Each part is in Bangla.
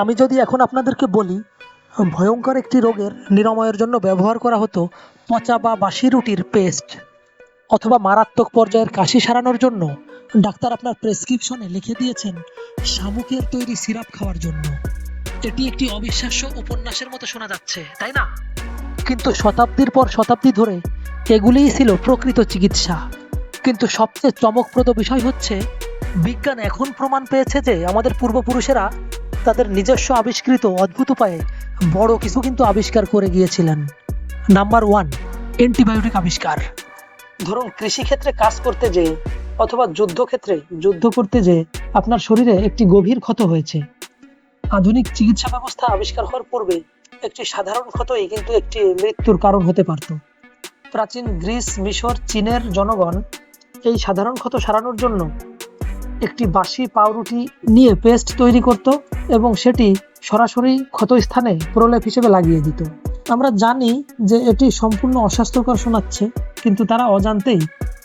আমি যদি এখন আপনাদেরকে বলি, ভয়ঙ্কর একটি রোগের নিরাময়ের জন্য ব্যবহার করা হতো পচা বা বাসি রুটির পেস্ট অথবা মারাত্মক পর্যায়ের কাশি সারানোর জন্য। ডাক্তার আপনার প্রেসক্রিপশনে লিখে দিয়েছেন, শামুকের তৈরি সিরাপ খাওয়ার জন্য। এটি একটি অবিশ্বাস্য উপন্যাসের মতো শোনা যাচ্ছে, তাই না? কিন্তু শতাব্দীর পর শতাব্দী ধরে এগুলিই ছিল প্রকৃত চিকিৎসা। কিন্তু সবচেয়ে চমকপ্রদ বিষয় হচ্ছে, বিজ্ঞান এখন প্রমাণ পেয়েছে যে আমাদের পূর্বপুরুষেরা তাদের নিজস্ব আবিষ্কৃত অদ্ভুত উপায়ে বড় কিছু কিন্তু আবিষ্কার করে গিয়েছিলেন। নাম্বার ওয়ান অ্যান্টিবায়োটিক আবিষ্কার। ধরুন, কৃষিক্ষেত্রে কাজ করতে যে অথবা যুদ্ধক্ষেত্রে যুদ্ধ করতে যে আপনার শরীরে একটি গভীর ক্ষত হয়েছে। আধুনিক চিকিৎসা ব্যবস্থা আবিষ্কার হওয়ার পূর্বে একটি সাধারণ ক্ষতই কিন্তু একটি মৃত্যুর কারণ হতে পারত। প্রাচীন গ্রিস, মিশর, চীনের জনগণ এই সাধারণ ক্ষত সারানোর জন্য একটি বাসি পাউরুটি নিয়ে পেস্ট তৈরি করত এবং সেটি সরাসরি ক্ষতস্থানে প্রলেপ হিসেবে লাগিয়ে দিত। আমরা জানি যে এটি সম্পূর্ণ অস্বাস্থ্যকর শোনাচ্ছে, কিন্তু তারা অজান্তেই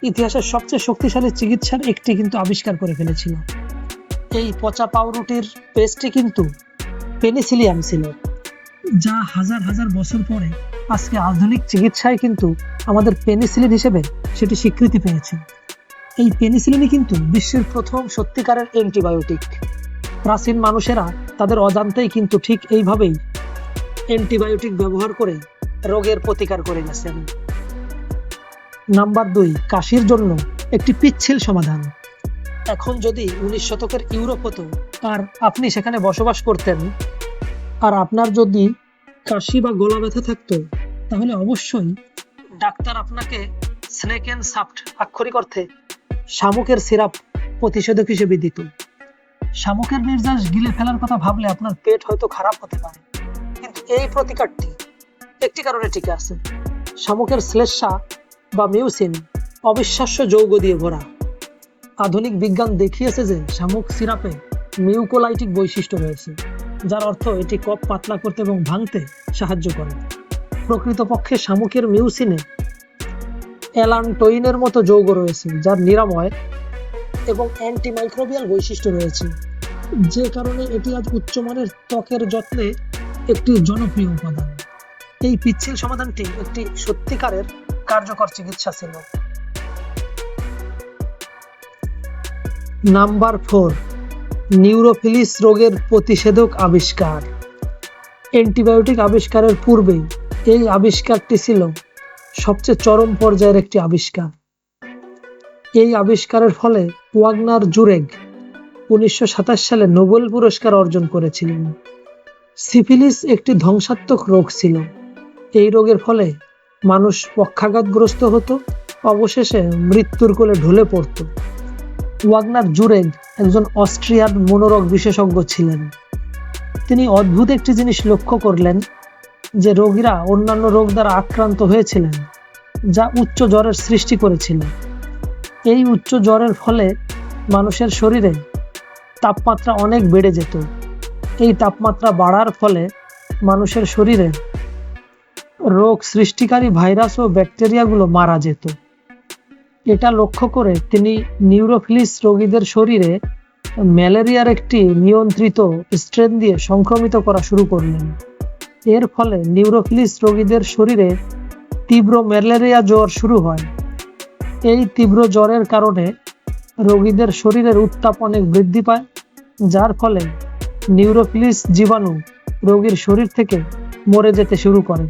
ইতিহাসের সবচেয়ে শক্তিশালী চিকিৎসার একটি কিন্তু আবিষ্কার করে ফেলেছিল। এই পচা পাউরুটির পেস্টটি কিন্তু পেনিসিলিয়াম ছিল, যা হাজার হাজার বছর পরে আজকে আধুনিক চিকিৎসায় কিন্তু আমাদের পেনিসিলিন হিসেবে সেটি স্বীকৃতি পেয়েছে। এই পেনিসিলিনই কিন্তু বিশ্বের প্রথম সত্যিকারের অ্যান্টিবায়োটিক। প্রাচীন মানুষেরা তাদের অজান্তেই কিন্তু ঠিক এইভাবেই অ্যান্টিবায়োটিক ব্যবহার করে রোগের প্রতিকার করে গেছেন। নাম্বার দুই, কাশির জন্য একটি পিচ্ছিল সমাধান। এখন যদি উনিশ শতকের ইউরোপ হতো, আর আপনি সেখানে বসবাস করতেন, আর আপনার যদি কাশি বা গলা ব্যথা থাকতো, তাহলে অবশ্যই ডাক্তার আপনাকে স্নেক অ্যান্ড সাফট আক্ষরিক অর্থে শামুকের সিরাপ প্রতিষেধক হিসেবে দিত। শামুকের নির্যাস গিলে ফেলার কথা ভাবলে আপনার পেট হয়তো খারাপ হতে পারে। কিন্তু এই প্রতিকারটি একটি কারণে টিকে আছে। শামুকের শ্লেষা বা মিউসিন অবিশ্বাস্য যৌগ দিয়ে ভরা। আধুনিক বিজ্ঞান দেখিয়েছে যে শামুক সিরাপে মিউকোলাইটিক বৈশিষ্ট্য রয়েছে, যার অর্থ এটি কপ পাতলা করতে এবং ভাঙতে সাহায্য করে। প্রকৃতপক্ষে শামুকের মিউসিনে অ্যালান্টোইনের মতো যৌগ রয়েছে, যার নিরাময় এবং অ্যান্টিমাইক্রোবিয়াল বৈশিষ্ট্য রয়েছে। যে কারণে এটি আজ উচ্চমানের ত্বকের যত্নে একটি জনপ্রিয় উপাদান। এই পিচ্ছিল সমাধানটি একটি সত্যিকারের কার্যকর চিকিৎসা ছিল। নাম্বার ফোর, নিউরোফিলিস রোগের প্রতিষেধক আবিষ্কার। অ্যান্টিবায়োটিক আবিষ্কারের পূর্বেই এই আবিষ্কারটি ছিল সবচেয়ে চরম পর্যায়ের একটি আবিষ্কার। এই আবিষ্কারের ফলে ওয়াগনার জুরেগ উনিশশো সাতাশ সালে নোবেল পুরস্কার অর্জন করেছিলেন। সিফিলিস একটি ধ্বংসাত্মক রোগ ছিল। এই রোগের ফলে মানুষ পক্ষাঘাতগ্রস্ত হতো, অবশেষে মৃত্যুর কোলে ঢলে পড়ত। ওয়াগনার জুরেগ একজন অস্ট্রিয়ান মনোরোগ বিশেষজ্ঞ ছিলেন। তিনি অদ্ভুত একটি জিনিস লক্ষ্য করলেন যে রোগীরা অন্যান্য রোগ দ্বারা আক্রান্ত হয়েছিলেন, যা উচ্চ জ্বরের সৃষ্টি করেছিল। এই উচ্চ জ্বরের ফলে মানুষের শরীরে তাপমাত্রা অনেক বেড়ে যেত। এই তাপমাত্রা বাড়ার ফলে মানুষের শরীরে রোগ সৃষ্টিকারী ভাইরাস ও ব্যাকটেরিয়াগুলো মারা যেত। এটা লক্ষ্য করে তিনি নিউরোফিলিস রোগীদের শরীরে ম্যালেরিয়ার একটি নিয়ন্ত্রিত স্ট্রেন দিয়ে সংক্রমিত করা শুরু করলেন। এর ফলে নিউরোফিলিস রোগীদের শরীরে তীব্র ম্যালেরিয়া জ্বর শুরু হয়। এই তীব্র জ্বরের কারণে রোগীদের শরীরের উত্তাপ অনেক বৃদ্ধি পায়, যার ফলে নিউরোফিলিস জীবাণু রোগীর শরীর থেকে মরে যেতে শুরু করে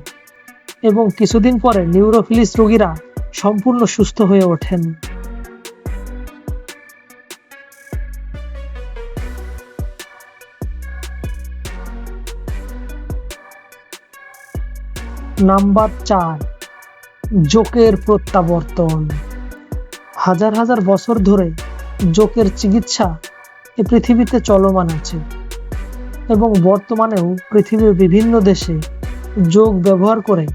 এবং কিছুদিন পরে নিউরোফিলিস রোগীরা সম্পূর্ণ সুস্থ হয়ে ওঠেন। নাম্বার চার, জোকের প্রত্যাবর্তন। হাজার হাজার বছর ধরে জোকের চিকিৎসা এ পৃথিবীতে চলমান আছে এবং বর্তমানেও পৃথিবীর বিভিন্ন দেশে যোগ ব্যবহার করে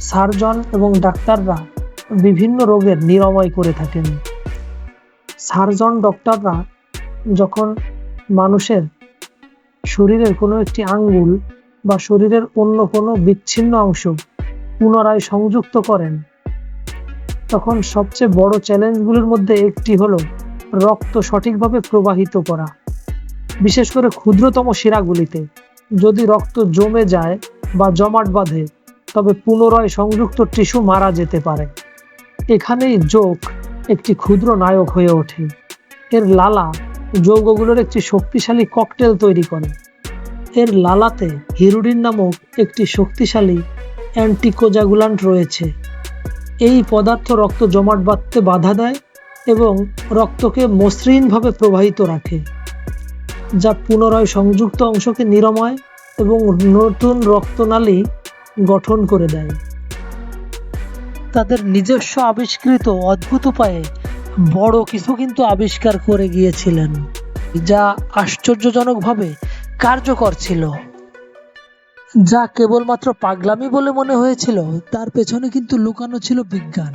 সার্জন এবং ডাক্তাররা বিভিন্ন রোগের নিরাময় করে থাকেন। সার্জন ডক্টররা যখন মানুষের শরীরের কোনো একটি আঙ্গুল বা শরীরের অন্য কোনো বিচ্ছিন্ন অংশ পুনরায় সংযুক্ত করেন। তখন সবচেয়ে বড় চ্যালেঞ্জগুলোর মধ্যে একটি হলো রক্ত সঠিকভাবে প্রবাহিত করা। বিশেষ করে ক্ষুদ্রতম শিরাগুলিতে। যদি রক্ত জমে যায় বা জমাট বাঁধে, তবে পুনরায় সংযুক্ত টিস্যু মারা যেতে পারে। এখানেই যোগ একটি ক্ষুদ্র নায়ক হয়ে ওঠে। এর লালা যৌগগুলোর একটি শক্তিশালী ককটেল তৈরি করে। এর লালাতে হিরুডিন নামক একটি শক্তিশালী অ্যান্টিকোজাগুলান্ট রয়েছে। এই পদার্থ রক্ত জমাট বাঁধতে বাধা দেয় এবং রক্তকে মসৃণভাবে প্রবাহিত রাখে, যা পুনরায় সংযুক্ত অংশকে নিরাময় এবং নতুন রক্তনালী গঠন করে দেয়। তাদের নিজস্ব আবিষ্কৃত অদ্ভুত উপায়ে বড় কিছু কিন্তু আবিষ্কার করে গিয়েছিলেন, যা আশ্চর্যজনকভাবে কার্যকর ছিল। যা কেবলমাত্র পাগলামি বলে মনে হয়েছিল তার পেছনে কিন্তু লুকানো ছিল বিজ্ঞান।